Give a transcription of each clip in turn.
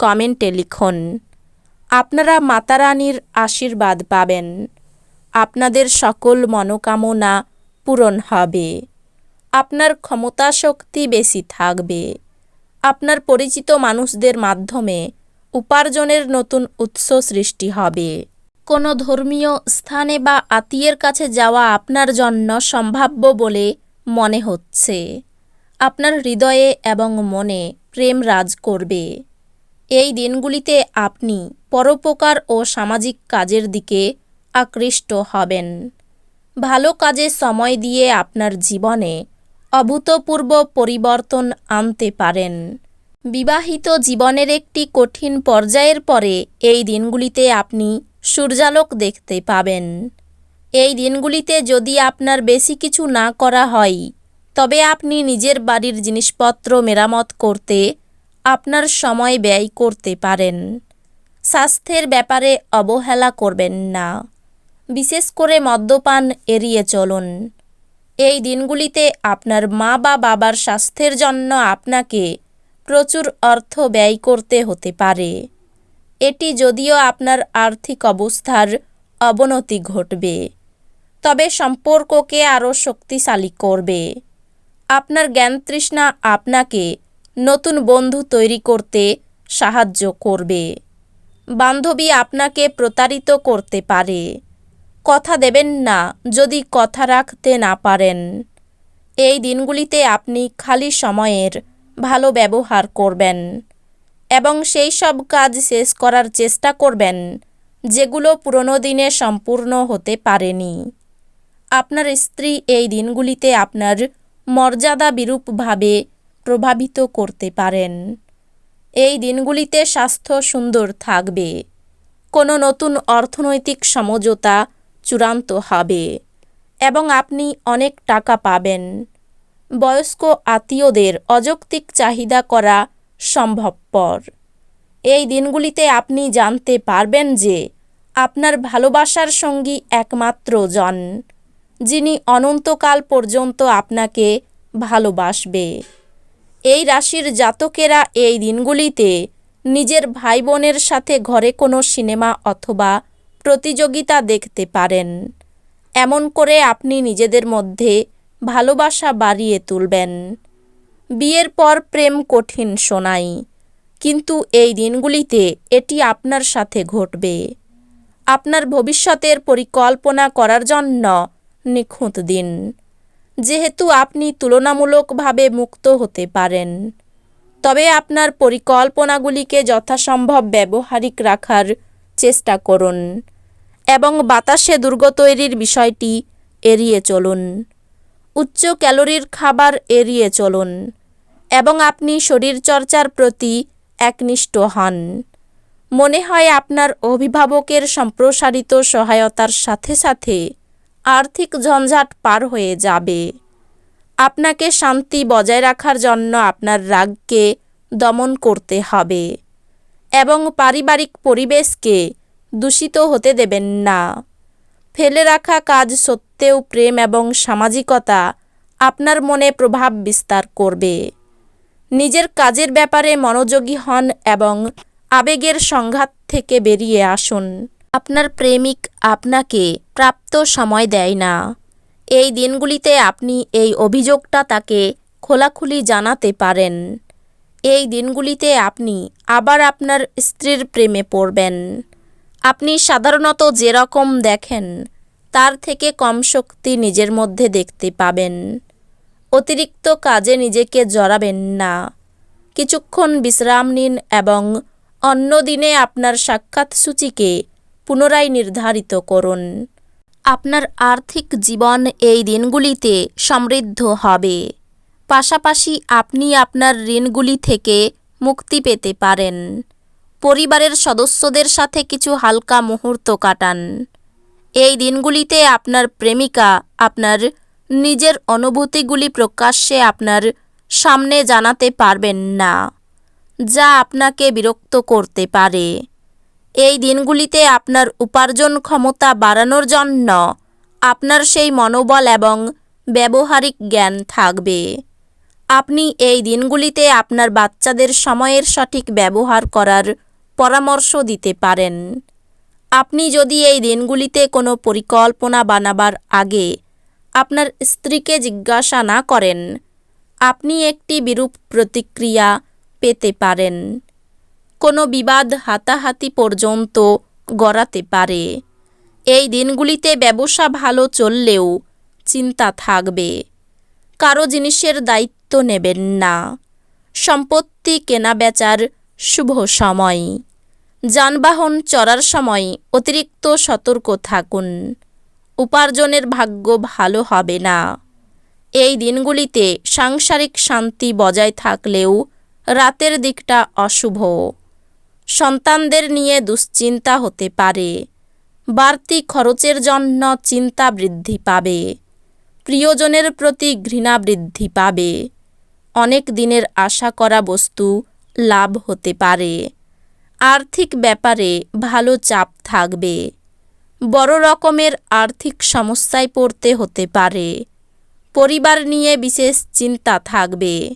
কমেন্টে লিখুন, আপনারা মাতারানীর আশীর্বাদ পাবেন। আপনাদের সকল মনোকামনা পূরণ হবে। আপনার ক্ষমতা শক্তি বেশি থাকবে। আপনার পরিচিত মানুষদের মাধ্যমে উপার্জনের নতুন উৎস সৃষ্টি হবে। কোনো ধর্মীয় স্থানে বা আত্মীয়ের কাছে যাওয়া আপনার জন্য সম্ভাব্য বলে মনে হচ্ছে। আপনার হৃদয়ে এবং মনে প্রেম রাজ করবে। এই দিনগুলিতে আপনি পরোপকার ও সামাজিক কাজের দিকে আকৃষ্ট হবেন। ভালো কাজে সময় দিয়ে আপনার জীবনে অভূতপূর্ব পরিবর্তন আনতে পারেন। বিবাহিত জীবনের একটি কঠিন পর্যায়ের পরে এই দিনগুলিতে আপনি সূর্যালোক দেখতে পাবেন। এই দিনগুলিতে যদি আপনার বেশি কিছু না করা হয়, তবে আপনি নিজের বাড়ির জিনিসপত্র মেরামত করতে আপনার সময় ব্যয় করতে পারেন। স্বাস্থ্যের ব্যাপারে অবহেলা করবেন না। বিশেষ করে মদ্যপান এড়িয়ে চলুন। এই দিনগুলিতে আপনার মা বা বাবার স্বাস্থ্যের জন্য আপনাকে প্রচুর অর্থ ব্যয় করতে হতে পারে। এটি যদিও আপনার আর্থিক অবস্থার অবনতি ঘটবে, তবে সম্পর্ককে আরও শক্তিশালী করবে। আপনার জ্ঞানতৃষ্ণা আপনাকে নতুন বন্ধু তৈরি করতে সাহায্য করবে। বান্ধবী আপনাকে প্রতারিত করতে পারে। কথা দেবেন না, যদি কথা রাখতে না পারেন। এই দিনগুলিতে আপনি খালি সময়ের ভালো ব্যবহার করবেন এবং সেই সব কাজ শেষ করার চেষ্টা করবেন, যেগুলো পুরনো দিনে সম্পূর্ণ হতে পারেনি। আপনার স্ত্রী এই দিনগুলিতে আপনার মর্যাদা বিরূপভাবে প্রভাবিত করতে পারেন। এই দিনগুলিতে স্বাস্থ্য সুন্দর থাকবে। কোনো নতুন অর্থনৈতিক সমঝোতা চূড়ান্ত হবে এবং আপনি অনেক টাকা পাবেন। বয়স্ক আত্মীয়দের অযৌক্তিক চাহিদা করা সম্ভবপর। এই দিনগুলিতে আপনি জানতে পারবেন যে আপনার ভালোবাসার সঙ্গী একমাত্র জন, যিনি অনন্তকাল পর্যন্ত আপনাকে ভালোবাসবে। এই রাশির জাতকেরা এই দিনগুলিতে নিজের ভাই বোনের সাথে ঘরে কোনো সিনেমা অথবা প্রতিযোগিতা দেখতে পারেন। এমন করে আপনি নিজেদের মধ্যে ভালোবাসা বাড়িয়ে তুলবেন। বিয়ের পর প্রেম কঠিন শোনাই, কিন্তু এই দিনগুলিতে এটি আপনার সাথে ঘটবে। আপনার ভবিষ্যতের পরিকল্পনা করার জন্য নিখুঁত দিন। যেহেতু আপনি তুলনামূলকভাবে মুক্ত হতে পারেন। তবে আপনার পরিকল্পনাগুলিকে যথাসম্ভব ব্যবহারিক রাখার চেষ্টা করুন এবং বাতাসে দুর্গ তৈরির বিষয়টি এড়িয়ে চলুন। উচ্চ ক্যালোরির খাবার এড়িয়ে চলুন এবং আপনি শরীরচর্চার প্রতি একনিষ্ঠ হন। মনে হয় আপনার অভিভাবকের সম্প্রসারিত সহায়তার সাথে সাথে আর্থিক ঝঞ্ঝাট পার হয়ে যাবে। আপনাকে শান্তি বজায় রাখার জন্য আপনার রাগকে দমন করতে হবে এবং পারিবারিক পরিবেশকে দূষিত হতে দেবেন না। ফেলে রাখা কাজ সত্ত্বেও প্রেম এবং সামাজিকতা আপনার মনে প্রভাব বিস্তার করবে। নিজের কাজের ব্যাপারে মনোযোগী হন এবং আবেগের সংঘাত থেকে বেরিয়ে আসুন। আপনার প্রেমিক আপনাকে প্রাপ্ত সময় দেয় না। এই দিনগুলিতে আপনি এই অভিযোগটা তাকে খোলাখুলি জানাতে পারেন। এই দিনগুলিতে আপনি আবার আপনার স্ত্রীর প্রেমে পড়বেন। আপনি সাধারণত যেরকম দেখেন, তার থেকে কম শক্তি নিজের মধ্যে দেখতে পাবেন। অতিরিক্ত কাজে নিজেকে জড়াবেন না। কিছুক্ষণ বিশ্রাম নিন এবং অন্য দিনে আপনার সাক্ষাৎ সূচিকে পুনরায় নির্ধারিত করুন। আপনার আর্থিক জীবন এই দিনগুলিতে সমৃদ্ধ হবে। পাশাপাশি আপনি আপনার ঋণগুলি থেকে মুক্তি পেতে পারেন। পরিবারের সদস্যদের সাথে কিছু হালকা মুহূর্ত কাটান। এই দিনগুলিতে আপনার প্রেমিকা আপনার নিজের অনুভূতিগুলি প্রকাশ্যে আপনার সামনে জানাতে পারবেন না, যা আপনাকে বিরক্ত করতে পারে। এই দিনগুলিতে আপনার উপার্জন ক্ষমতা বাড়ানোর জন্য আপনার সেই মনোবল এবং ব্যবহারিক জ্ঞান থাকবে। আপনি এই দিনগুলিতে আপনার বাচ্চাদের সময়ের সঠিক ব্যবহার করার পরামর্শ দিতে পারেন। আপনি যদি এই দিনগুলিতে কোনো পরিকল্পনা বানাবার আগে আপনার স্ত্রীকে জিজ্ঞাসা না করেন, আপনি একটি বিরূপ প্রতিক্রিয়া পেতে পারেন। কোনো বিবাদ হাতাহাতি পর্যন্ত গড়াতে পারে। এই দিনগুলিতে ব্যবসা ভালো চললেও চিন্তা থাকবে। কারও জিনিসের দায়িত্ব নেবেন না। সম্পত্তি কেনাবেচার শুভ সময়। যানবাহন চড়ার সময় অতিরিক্ত সতর্ক থাকুন। উপার্জনের ভাগ্য ভালো হবে না। এই দিনগুলিতে সাংসারিক শান্তি বজায় থাকলেও রাতের দিকটা অশুভ। সন্তানদের নিয়ে দুশ্চিন্তা হতে পারে। বাড়তি খরচের জন্য চিন্তা বৃদ্ধি পাবে। প্রিয়জনের প্রতি ঘৃণা বৃদ্ধি পাবে। অনেক দিনের আশা করা বস্তু লাভ হতে পারে। আর্থিক ব্যাপারে ভালো চাপ থাকবে। বড় রকমের আর্থিক সমস্যায় পড়তে হতে পারে। পরিবার নিয়ে বিশেষ চিন্তা থাকবে।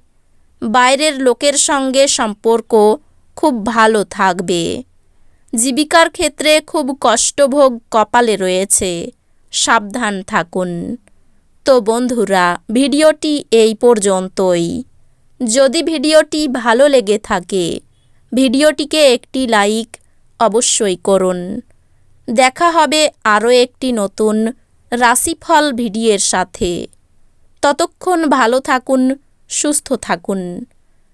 বাইরের লোকের সঙ্গে সম্পর্ক খুব ভালো থাকবে। জীবিকার ক্ষেত্রে খুব কষ্টভোগ কপালে রয়েছে। সাবধান থাকুন। তো বন্ধুরা, ভিডিওটি এই পর্যন্তই। যদি ভিডিওটি ভালো লেগে থাকে, ভিডিওটিকে একটি লাইক অবশ্যই করুন। দেখা হবে আরও একটি নতুন রাশিফল ভিডিওর সাথে। ততক্ষণ ভালো থাকুন, সুস্থ থাকুন।